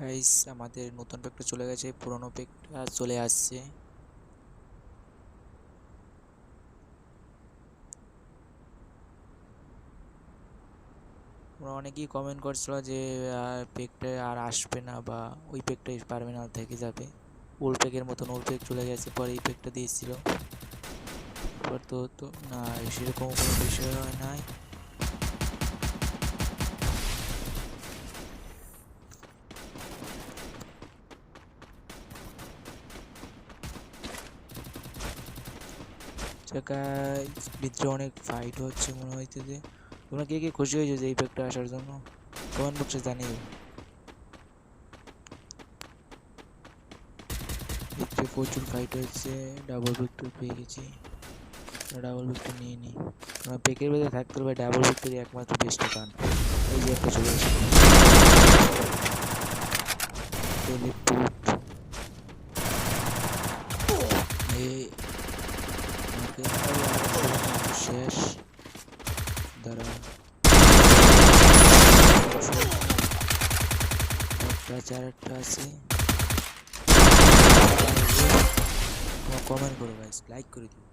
Guys আমাদের নতুন প্যাকটা চলে গেছে, পুরনো প্যাকটা চলে আসছে। ওরা অনেকেই কমেন্ট করছিল যে পেকটা আর আসবে না বা ওই পেকটাই পারবে না, থেকে যাবে। ওল্ড পেকের মতন ওল্ড পেক চলে গেছে, পরে এই পেকটা দিয়েছিল। এবার তো তো, না, সেরকম কোনো বিষয় নাই। ভিতরে অনেক ফাইট হচ্ছে মনে হইতেছে। তোমরা কে কে খুশি হয়েছো যে এই প্যাকটা আসার জন্য? কমেন্ট বক্সে জানিও। ভিতরে প্রচুর ফাইট হচ্ছে ডাবল ভিক্টর পেয়ে গেছি। ডাবল ভিক্টর নিয়ে নিই কারণ পেকের ভেতরে থাকতে হবে ডাবল ভিক্টরি একমাত্র বেস্ট গান এই যে একটা চলে এসেছে। টেলিপুট শেষ দাঁড়া একটা চারটা আছে কমেন্ট করো গাইস লাইক করে দিও